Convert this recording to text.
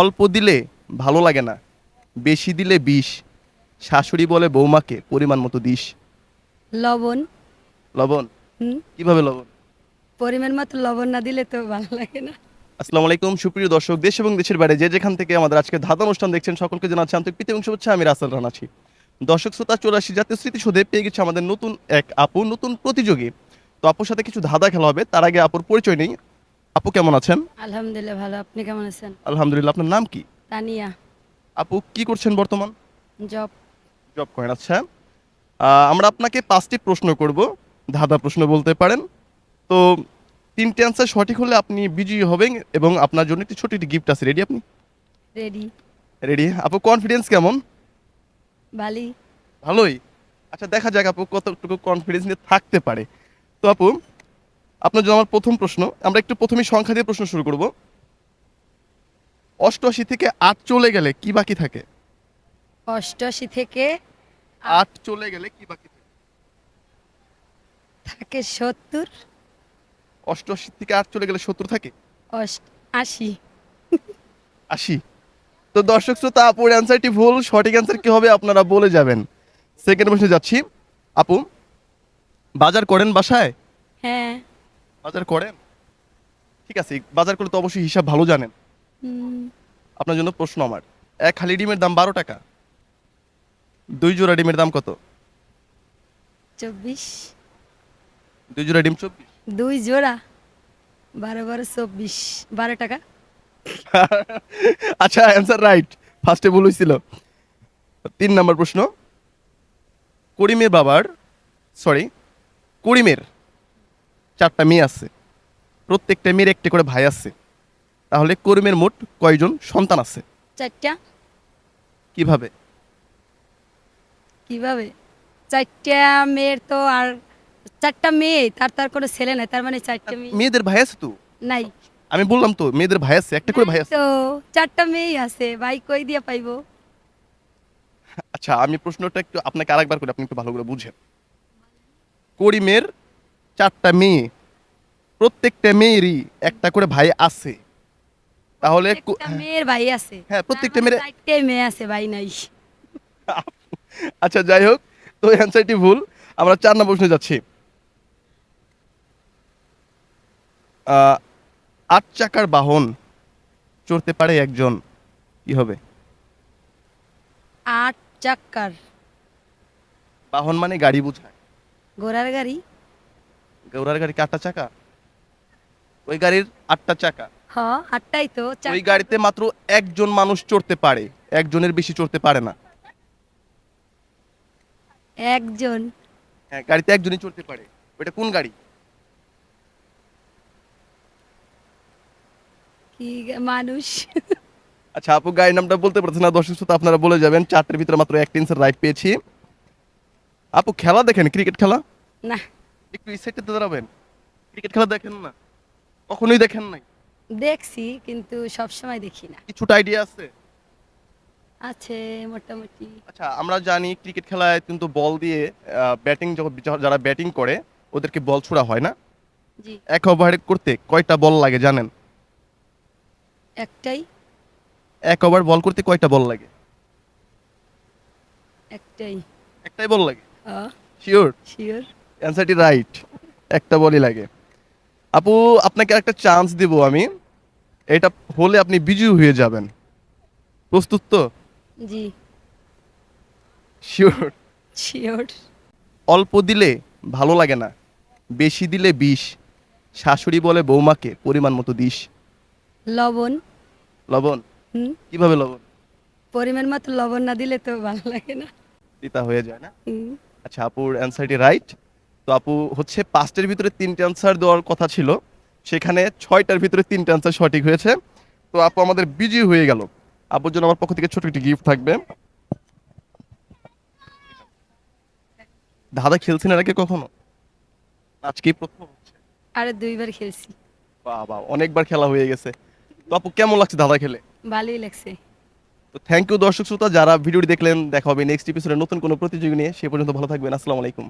অল্প দিলে ভালো লাগে না বেশি দিলে বিষ। শাশুড়ি বলে বৌমাকে পরিমাণ মতো দিস। লবণ। লবণ? হুম। কীভাবে লবণ? পরিমাণ মতো লবণ না দিলে তো ভালো লাগে না। আসসালামু আলাইকুম সুপ্রিয় দর্শক দেশ এবং দেশের বাইরে যে যেখান থেকে আমাদের আজকে ধাঁধা অনুষ্ঠান দেখছেন সকলকে জানাচ্ছি আন্তরিক প্রীতি এবং শুভেচ্ছা। আমি রাসেল রানাছি দর্শক শ্রোতা চৌরাশি জাতীয় স্মৃতিসৌধে। পেয়ে গেছে আমাদের নতুন এক আপু নতুন প্রতিযোগী। তো আপুর সাথে কিছু ধাঁধা খেলা হবে তার আগে আপুর পরিচয় নেই। আপু কেমন আছেন? আলহামদুলিল্লাহ ভালো আপনি কেমন আছেন? আলহামদুলিল্লাহ আপনার নাম কি? তানিয়া। আপু কি করছেন বর্তমান? জব। জব করেন আচ্ছা। আমরা আপনাকে পাঁচটি প্রশ্ন করব ধাঁধা প্রশ্ন বলতে পারেন। তো তিনটে অ্যান্সার সঠিক হলে আপনি বিজয়ী হবেন এবং আপনার জন্য একটি ছোট একটি গিফট আছে। রেডি আপনি? রেডি রেডি আপু কনফিডেন্স কেমন? বালি ভালোই? আচ্ছা দেখা যাক আপু কতটুকু কনফিডেন্স নিয়ে থাকতে পারে। তো আপু আপনার জন্য আমার প্রথম প্রশ্ন আমরা একটু প্রথমেই সংখ্যা দিয়ে প্রশ্ন শুরু করব। অষ্টআশি থেকে আট চলে গেলে কি বাকি থাকে? অষ্টআশি থেকে আট চলে গেলে কি বাকি থাকে? থাকে সত্তর। অষ্টআশি থেকে আট চলে গেলে সত্তর থাকে? আশি আশি। তো দর্শক শ্রোতা আপুর অ্যান্সারটি ভুল সঠিক অ্যান্সার কি হবে আপনারা বলে যাবেন। সেকেন্ড প্রশ্নে যাচ্ছি। আপু বাজার করেন বাসায়? হ্যাঁ। বাজার করেন? ঠিক আছে বাজার করে তো অবশ্যই হিসাব ভালো জানেন। আপনার জন্য প্রশ্ন আমার এক খালি ডিমের দাম বারো টাকা দুই জোড়া ডিমের দাম কত? চব্বিশ। দুই জোড়া ডিম চব্বিশ। দুই জোড়া বারো বারো চব্বিশ বারো টাকা। আচ্ছা অ্যান্সার রাইট ফার্স্টে ভুল হয়েছিল তিন নম্বর প্রশ্ন করিমের বাবার সরি করিমের চারটা মেয়ে আছে। প্রত্যেকটা মেয়ের একটা করে ভাই আছে। তাহলে করিমের মোট কয়জন সন্তান আছে? চারটা। কীভাবে? কীভাবে? চারটা মেয়ের তো আর চারটা মেয়ে তার তার কোনো ছেলে নাই তার মানে চারটা মেয়ে। মেয়েদের ভাই আছে তো? নাই। আমি বললাম তো মেয়েদের ভাই আছে একটা করে ভাই আছে। তো চারটা মেয়েই আছে ভাই কই দিয়া পাইবো? আচ্ছা আমি প্রশ্নটা একটু আপনাকে আরেকবার করে আপনি একটু ভালো করে বুঝেন। করিমের চারটা মেয়ে। প্রত্যেকটা মেয়েরই একটা করে ভাই আছে। তাহলে মেয়ের ভাই আছে। হ্যাঁ, প্রত্যেকটা মেয়ের- চারটে মেয়ে আছে ভাই নাই। আচ্ছা যাই হোক তো অ্যান্সারটি ভুল। আমরা চার নম্বর প্রশ্নে যাচ্ছি। আট চাকার বাহন চড়তে পারে একজন কি হবে? আট চাকার। বাহন মানে গাড়ি বোঝায়। ঘোড়ার গাড়ি? গৌরার গাড়ি কি আটটা চাকা? ওই গাড়ির আটটা চাকা। হ আটটাই তো ওই গাড়িতে মাত্র একজন মানুষ চড়তে পারে একজনের বেশি চড়তে পারে না। একজন? হ্যাঁ গাড়িতে একজনই চড়তে পারে। ওইটা কোন গাড়ি? কি মানুষ? আচ্ছা আপু গাড়ির নামটা বলতে পারছেন না দর্শক শ্রোতা আপনারা বলে যাবেন চারটের ভিতরে মাত্র একটা ইন্সার রাইট পেয়েছি। আপু খেলা দেখেন ক্রিকেট খেলা? না। একটু এই সাইডটাতে দাঁড়াবেন। ক্রিকেট খেলা দেখেন না? কখনোই দেখেন নাই? দেখছি কিন্তু সব সময় দেখি না। কিছুটা আইডিয়া আছে? আছে মোটামুটি। আচ্ছা আমরা জানি ক্রিকেট খেলায় কিন্তু বল দিয়ে ব্যাটিং যারা ব্যাটিং করে ওদেরকে বল ছোড়া হয় না? জি। এক ওভারে করতে কয়টা বল লাগে জানেন? একটাই? এক ওভার বল করতে কয়টা বল লাগে? একটাই। একটাই বল লাগে? হ্যাঁ শিওর শিওর অ্যান্সারটি রাইট একটা বলই লাগে। আপু আপনাকে একটা চান্স দিব আমি। এটা হলে আপনি বিজয়ী হয়ে যাবেন। প্রস্তুত তো? জি। শিওর শিওর অল্প দিলে ভালো লাগে না। বেশি দিলে বিষ। শাশুড়ি বলে বৌমাকে পরিমাণ মতো দিস। লবণ। লবণ? হুম। কীভাবে লবণ? পরিমাণ মতো লবণ না দিলে তো ভালো লাগে না। দিতা হয়ে যায় না? আচ্ছা আপুর অ্যান্সারটি রাইট তো আপু হচ্ছে পাঁচটার ভিতরে তিনটে অ্যান্সার দেওয়ার কথা ছিল। সেখানে ছয়টার ভিতরে তিনটে অ্যান্সার সঠিক হয়েছে। তো আপু আমাদের বিজি হয়ে গেল। আপুর জন্য আমার পক্ষ থেকে ছোট একটি গিফট থাকবে। দাদা খেলছেন এর আগে কখনো? আজকে প্রথম আরে দুইবার খেলছি। বাহ বাহ অনেকবার খেলা হয়ে গেছে। তো আপু কেমন লাগছে দাদা খেলে? ভালোই লাগছে। তো থ্যাংক ইউ দর্শক শ্রোতা যারা ভিডিওটি দেখলেন দেখা হবে নেক্সট এপিসোডে নতুন কোনো প্রতিযোগী নিয়ে। সে পর্যন্ত ভালো থাকবেন। আসসালামু আলাইকুম।